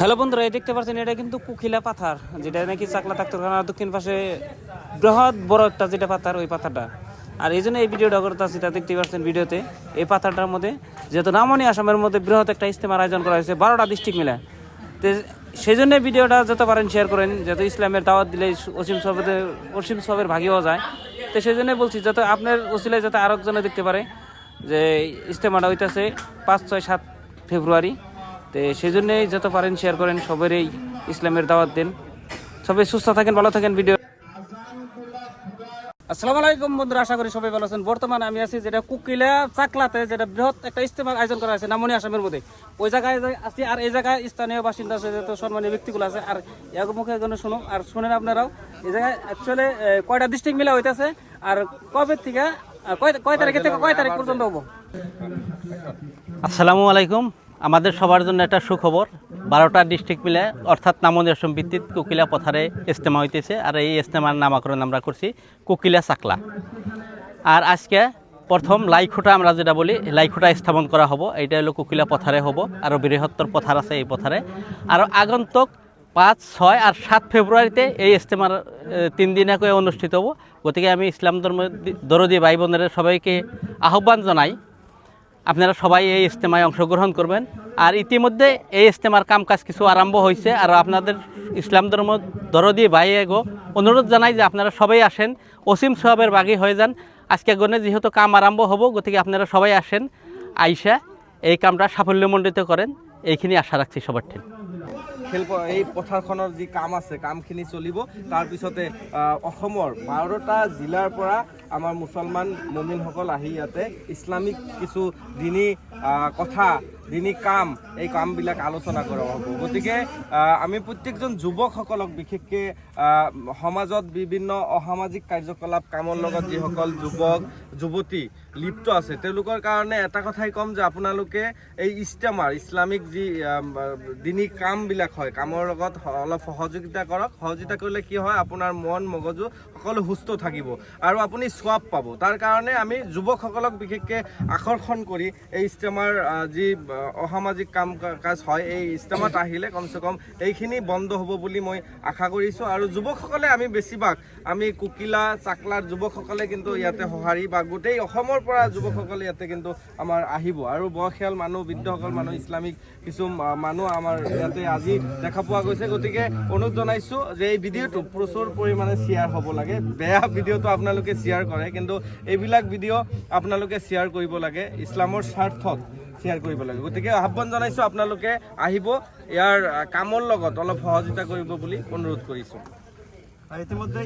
Hello বন্ধুরা, এই দেখতে পাচ্ছেন, এটা কিন্তু কুকিলা পাথর, যেটা নাকি চাকলা ডাক্তারখানার দক্ষিণ পাশে বৃহৎ বড় একটা যেটা পাথর, ওই পাথরটা। আর এই জন্য এই ভিডিওটা করতে আছি তা দেখতে পাচ্ছেন ভিডিওতে, এই পাথরটার মধ্যে, যেহেতু নামনি আসামের মধ্যে বৃহৎ একটা ইস্তেমার আয়োজন করা হয়েছে, বারোটা ডিস্ট্রিক্ট মিলে। তো সেই জন্য ভিডিওটা যত পারেন শেয়ার করেন, যাতে ইসলামের দাওয়াত দিলে অসীম সবের অসীম সবের ভাগি হওয়া যায়। তো সেই জন্যই বলছি, যাতে আপনার ওসিলায় যাতে আরেকজনে দেখতে পারে যে ইস্তেমাটা হইতেছে পাঁচ, ছয়, সাত ফেব্রুয়ারি। তো সেই জন্যই যত পারেন শেয়ার করেন সবারই ইসলামের দাওয়াত দেন। সবাই সুস্থ থাকেন, ভালো থাকেন ভিডিও আসসালামু আলাইকুম বন্ধুরা, আশা করি সবাই ভালো আছেন। বর্তমানে আমি আছি যেটা কুকিলা চাকলাতে, যেটা বৃহৎ একটা ইস্তেমার আয়োজন করা হয়েছে নামনি আসামের মধ্যে। ওই জায়গায় আছি আর এই জায়গায় স্থানীয় বাসিন্দা আছে যত সম্মানীয় ব্যক্তিগুলো আছে। আর এক মুখে এখানে শুনুন, আর শুনেন আপনারাও। এই জায়গায় অ্যাকচুয়ালি কয়টা ডিস্ট্রিক্ট মিলা হইতেছে, আর কবে থেকে কয় কয় তারিখে থেকে কয় তারিখ পর্যন্ত হব? আসসালামু আলাইকুম। আমাদের সবার জন্য একটা সুখবর বারোটা ডিস্ট্রিক্ট মিলে অর্থাৎ নামনি অসম ভিত্তিক কুকিলা পথারে ইস্তেমা হইতেছে আর এই ইস্তেমার নামাকরণ আমরা করছি কুকিলা চাকলা। আর আজকে প্রথম লাইখুটা আমরা যেটা বলি লাইখুটা স্থাপন করা হব এইটা হলো কুকিলা পথারে হব আরও বৃহত্তর পথার আছে এই পথারে। আর আগন্তুক পাঁচ ছয় আর সাত ফেব্রুয়ারিতে এই ইস্তেমার এ, তিন দিনাকৈ অনুষ্ঠিত হব। গতিকে আমি ইসলাম ধর্ম দরদি ভাই বোনেরা সবাইকে আহ্বান জানাই আপনারা সবাই এই ইস্তেমায় অংশগ্রহণ করবেন। আর ইতিমধ্যে এই ইস্তেমার কাম কাজ কিছু আরম্ভ হয়েছে। আর আপনাদের ইসলাম ধর্ম দরদি ভাই এগো, অনুরোধ জানাই যে আপনারা সবাই আসেন। অসীম সবের বাগি হয়ে যান। আজকে গণে যেহেতু কাম আরম্ভ হব, গতিকে আপনারা সবাই আসেন। আইসা এই কামটা সাফল্যমণ্ডিত করেন। এইখিনি আশা ৰাখছি সবার ঠিক খেল এই পথাৰখনৰ যি কাম আছে, কামখিনি চলিব। তাৰপিছতে অসমৰ বাৰটা জিলাৰ পৰা আমাৰ মুছলমান মমিনসকল আহি ইয়াতে ইছলামিক কিছু দিনী কথা দিনী কাম, এই কামবিলাক আলোচনা কৰা হ'ব। গতিকে আমি প্ৰত্যেকজন যুৱকসকলক, বিশেষকৈ সমাজত বিভিন্ন অসামাজিক কাৰ্যকলাপ কামৰ লগত যিসকল যুৱক, যুৱতী লিপ্ত আছে, তেওঁলোকৰ কাৰণে এটা কথাই ক'ম যে আপোনালোকে এই ইষ্টেমাৰ ইছলামিক যি দিনী কামবিলাক হয়, কামৰ লগত অলপ সহযোগিতা কৰক। সহযোগিতা কৰিলে কি হয়, আপোনাৰ মন, মগজু সকলো সুস্থ থাকিব আৰু আপুনি সোৱাব পাব। তাৰ কাৰণে আমি যুৱকসকলক বিশেষকৈ আকৰ্ষণ কৰি এই ইষ্টেমাৰ যি অসামাজিক কাম কাজ হয়। এই ইষ্টেমাত আহিলে কমচে কম এইখিনি বন্ধ হ'ব বুলি মই আশা কৰিছোঁ। আৰু যুৱকসকলে আমি বেছিভাগ, আমি কুকিলা, চাকলাৰ যুৱকসকলে কিন্তু ইয়াতে সঁহাৰি বা গোটেই অসমৰ পৰা যুৱকসকলে ইয়াতে কিন্তু আমাৰ আহিব। আৰু বয়সীয়াল মানুহ, বৃদ্ধসকল মানুহ, ইছলামিক কিছু মানুহ আমাৰ ইয়াতে আজি দেখা পোৱা গৈছে। গতিকে অনুৰোধ জনাইছোঁ যে এই ভিডিঅ'টো প্ৰচুৰ পৰিমাণে শ্বেয়াৰ হ'ব লাগে। বেয়া ভিডিঅ'টো আপোনালোকে শ্বেয়াৰ কৰে, কিন্তু এইবিলাক ভিডিঅ' আপোনালোকে শ্বেয়াৰ কৰিব লাগে। ইছলামৰ স্বাৰ্থত শ্বেয়াৰ কৰিব লাগে। গতিকে আহ্বান জনাইছোঁ আপোনালোকে আহিব। ইয়াৰ কামৰ লগত অলপ সহযোগিতা কৰিব বুলি অনুৰোধ কৰিছোঁ। ইতিমধ্যে